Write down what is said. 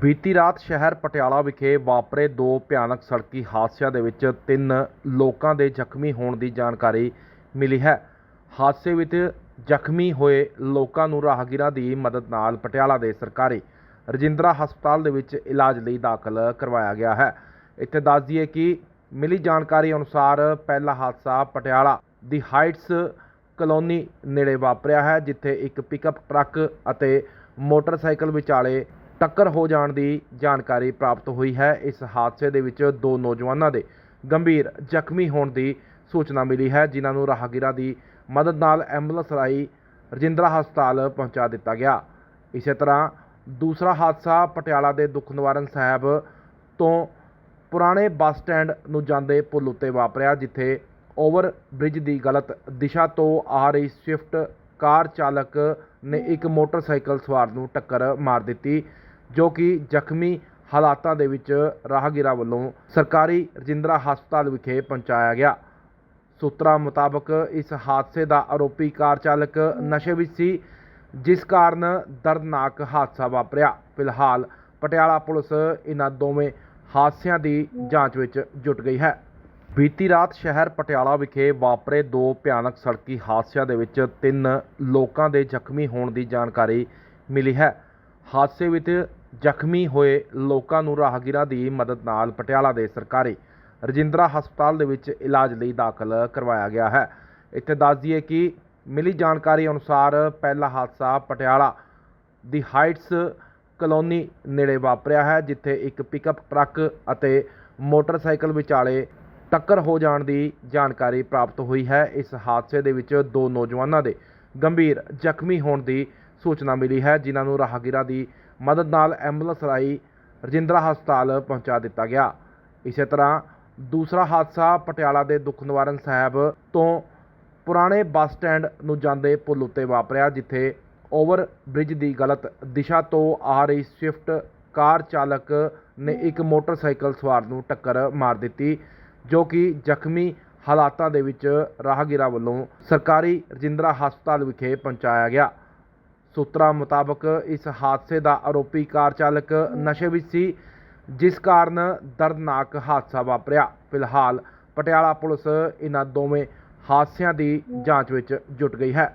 ਬੀਤੀ ਰਾਤ ਸ਼ਹਿਰ ਪਟਿਆਲਾ ਵਿਖੇ ਵਾਪਰੇ ਦੋ ਭਿਆਨਕ ਸੜਕੀ ਹਾਦਸਿਆਂ ਦੇ ਵਿੱਚ ਤਿੰਨ ਲੋਕਾਂ ਦੇ ਜ਼ਖਮੀ ਹੋਣ ਦੀ ਜਾਣਕਾਰੀ ਮਿਲੀ ਹੈ। ਹਾਦਸੇ ਵਿੱਚ ਜ਼ਖਮੀ ਹੋਏ ਲੋਕਾਂ ਨੂੰ ਰਾਹਗੀਰਾਂ ਦੀ ਮਦਦ ਨਾਲ ਪਟਿਆਲਾ ਦੇ ਸਰਕਾਰੀ ਰਜਿੰਦਰਾ ਹਸਪਤਾਲ ਦੇ ਵਿੱਚ ਇਲਾਜ ਲਈ ਦਾਖਲ ਕਰਵਾਇਆ ਗਿਆ ਹੈ। ਇੱਥੇ ਦੱਸ ਦਈਏ ਕਿ ਮਿਲੀ ਜਾਣਕਾਰੀ ਅਨੁਸਾਰ ਪਹਿਲਾ ਹਾਦਸਾ ਪਟਿਆਲਾ ਦੀ ਹਾਈਟਸ ਕਲੋਨੀ ਨੇੜੇ ਵਾਪਰਿਆ ਹੈ, ਜਿੱਥੇ ਇੱਕ ਪਿਕਅਪ ਟਰੱਕ ਅਤੇ ਮੋਟਰਸਾਈਕਲ ਵਿਚਾਲੇ ਟੱਕਰ ਹੋ ਜਾਣ ਦੀ ਜਾਣਕਾਰੀ ਪ੍ਰਾਪਤ ਹੋਈ ਹੈ। ਇਸ ਹਾਦਸੇ ਦੇ ਵਿੱਚ ਦੋ ਨੌਜਵਾਨਾਂ ਦੇ ਗੰਭੀਰ ਜ਼ਖਮੀ ਹੋਣ ਦੀ ਸੂਚਨਾ ਮਿਲੀ ਹੈ, ਜਿਨ੍ਹਾਂ ਨੂੰ ਰਾਹਗੀਰਾਂ ਦੀ ਮਦਦ ਨਾਲ ਐਂਬੂਲੈਂਸ ਰਾਹੀਂ ਰਜਿੰਦਰਾ ਹਸਪਤਾਲ ਪਹੁੰਚਾ ਦਿੱਤਾ ਗਿਆ। ਇਸੇ ਤਰ੍ਹਾਂ ਦੂਸਰਾ ਹਾਦਸਾ ਪਟਿਆਲਾ ਦੇ ਦੁੱਖ ਨਿਵਾਰਨ ਸਾਹਿਬ ਤੋਂ ਪੁਰਾਣੇ ਬੱਸ ਸਟੈਂਡ ਨੂੰ ਜਾਂਦੇ ਪੁਲ ਉੱਤੇ ਵਾਪਰਿਆ, ਜਿੱਥੇ ਓਵਰ ਬ੍ਰਿਜ ਦੀ ਗਲਤ ਦਿਸ਼ਾ ਤੋਂ ਆ ਰਹੀ ਸਵਿਫਟ ਕਾਰ ਚਾਲਕ ਨੇ ਇੱਕ ਮੋਟਰਸਾਈਕਲ ਸਵਾਰ ਨੂੰ ਟੱਕਰ ਮਾਰ ਦਿੱਤੀ। ਜੋ ਕਿ ਜ਼ਖਮੀ ਹਾਲਾਤਾਂ ਦੇ ਵਿੱਚ ਰਾਹਗੀਰਾਂ ਵੱਲੋਂ ਸਰਕਾਰੀ ਰਜਿੰਦਰਾ ਹਸਪਤਾਲ ਵਿਖੇ ਪਹੁੰਚਾਇਆ ਗਿਆ। ਸੂਤਰਾਂ ਮੁਤਾਬਕ ਇਸ ਹਾਦਸੇ ਦਾ ਆਰੋਪੀ ਕਾਰ ਚਾਲਕ ਨਸ਼ੇ ਵਿੱਚ ਸੀ, ਜਿਸ ਕਾਰਨ ਦਰਦਨਾਕ ਹਾਦਸਾ ਵਾਪਰਿਆ। ਫਿਲਹਾਲ ਪਟਿਆਲਾ ਪੁਲਿਸ ਇਹਨਾਂ ਦੋਵੇਂ ਹਾਦਸਿਆਂ ਦੀ ਜਾਂਚ ਵਿੱਚ ਜੁਟ ਗਈ ਹੈ। ਬੀਤੀ ਰਾਤ ਸ਼ਹਿਰ ਪਟਿਆਲਾ ਵਿਖੇ ਵਾਪਰੇ ਦੋ ਭਿਆਨਕ ਸੜਕੀ ਹਾਦਸਿਆਂ ਦੇ ਵਿੱਚ ਤਿੰਨ ਲੋਕਾਂ ਦੇ ਜ਼ਖਮੀ ਹੋਣ ਦੀ ਜਾਣਕਾਰੀ ਮਿਲੀ ਹੈ। ਹਾਦਸੇ ਵਿੱਚ ਜ਼ਖਮੀ ਹੋਏ ਲੋਕਾਂ ਨੂੰ ਰਾਹਗੀਰਾਂ ਦੀ ਮਦਦ ਨਾਲ ਪਟਿਆਲਾ ਦੇ ਸਰਕਾਰੀ ਰਜਿੰਦਰਾ ਹਸਪਤਾਲ ਦੇ ਵਿੱਚ ਇਲਾਜ ਲਈ ਦਾਖਲ ਕਰਵਾਇਆ ਗਿਆ ਹੈ। ਇੱਥੇ ਦੱਸ ਦਈਏ ਕਿ ਮਿਲੀ ਜਾਣਕਾਰੀ ਅਨੁਸਾਰ ਪਹਿਲਾ ਹਾਦਸਾ ਪਟਿਆਲਾ ਦੀ ਹਾਈਟਸ ਕਲੋਨੀ ਨੇੜੇ ਵਾਪਰਿਆ ਹੈ, ਜਿੱਥੇ ਇੱਕ ਪਿਕਅਪ ਟਰੱਕ ਅਤੇ ਮੋਟਰਸਾਈਕਲ ਵਿਚਾਲੇ ਟੱਕਰ ਹੋ ਜਾਣ ਦੀ ਜਾਣਕਾਰੀ ਪ੍ਰਾਪਤ ਹੋਈ ਹੈ। ਇਸ ਹਾਦਸੇ ਦੇ ਵਿੱਚ ਦੋ ਨੌਜਵਾਨਾਂ ਦੇ ਗੰਭੀਰ ਜ਼ਖਮੀ ਹੋਣ ਦੀ ਸੂਚਨਾ ਮਿਲੀ ਹੈ, ਜਿਨ੍ਹਾਂ ਨੂੰ ਰਾਹਗੀਰਾਂ ਦੀ ਮਦਦ ਨਾਲ ਐਂਬੂਲੈਂਸ ਰਾਹੀਂ ਰਜਿੰਦਰਾ ਹਸਪਤਾਲ ਪਹੁੰਚਾ ਦਿੱਤਾ ਗਿਆ। ਇਸੇ ਤਰ੍ਹਾਂ ਦੂਸਰਾ ਹਾਦਸਾ ਪਟਿਆਲਾ ਦੇ ਦੁੱਖ ਨਿਵਾਰਨ ਸਾਹਿਬ ਤੋਂ ਪੁਰਾਣੇ ਬੱਸ ਸਟੈਂਡ ਨੂੰ ਜਾਂਦੇ ਪੁਲ ਉੱਤੇ ਵਾਪਰਿਆ, ਜਿੱਥੇ ਓਵਰ ਬ੍ਰਿਜ ਦੀ ਗਲਤ ਦਿਸ਼ਾ ਤੋਂ ਆ ਰਹੀ ਸਵਿਫਟ ਕਾਰ ਚਾਲਕ ਨੇ ਇੱਕ ਮੋਟਰਸਾਈਕਲ ਸਵਾਰ ਨੂੰ ਟੱਕਰ ਮਾਰ ਦਿੱਤੀ, ਜੋ ਕਿ ਜ਼ਖਮੀ ਹਾਲਾਤਾਂ ਦੇ ਵਿੱਚ ਰਾਹਗੀਰਾਂ ਵੱਲੋਂ ਸਰਕਾਰੀ ਰਜਿੰਦਰਾ ਹਸਪਤਾਲ ਵਿਖੇ ਪਹੁੰਚਾਇਆ ਗਿਆ। ਸੂਤਰਾਂ ਮੁਤਾਬਕ ਇਸ ਹਾਦਸੇ ਦਾ ਆਰੋਪੀ ਕਾਰ ਚਾਲਕ ਨਸ਼ੇ ਵਿੱਚ ਸੀ, ਜਿਸ ਕਾਰਨ ਦਰਦਨਾਕ ਹਾਦਸਾ ਵਾਪਰਿਆ। ਫਿਲਹਾਲ ਪਟਿਆਲਾ ਪੁਲਿਸ ਇਹਨਾਂ ਦੋਵੇਂ ਹਾਦਸਿਆਂ ਦੀ ਜਾਂਚ ਵਿੱਚ ਜੁਟ ਗਈ ਹੈ।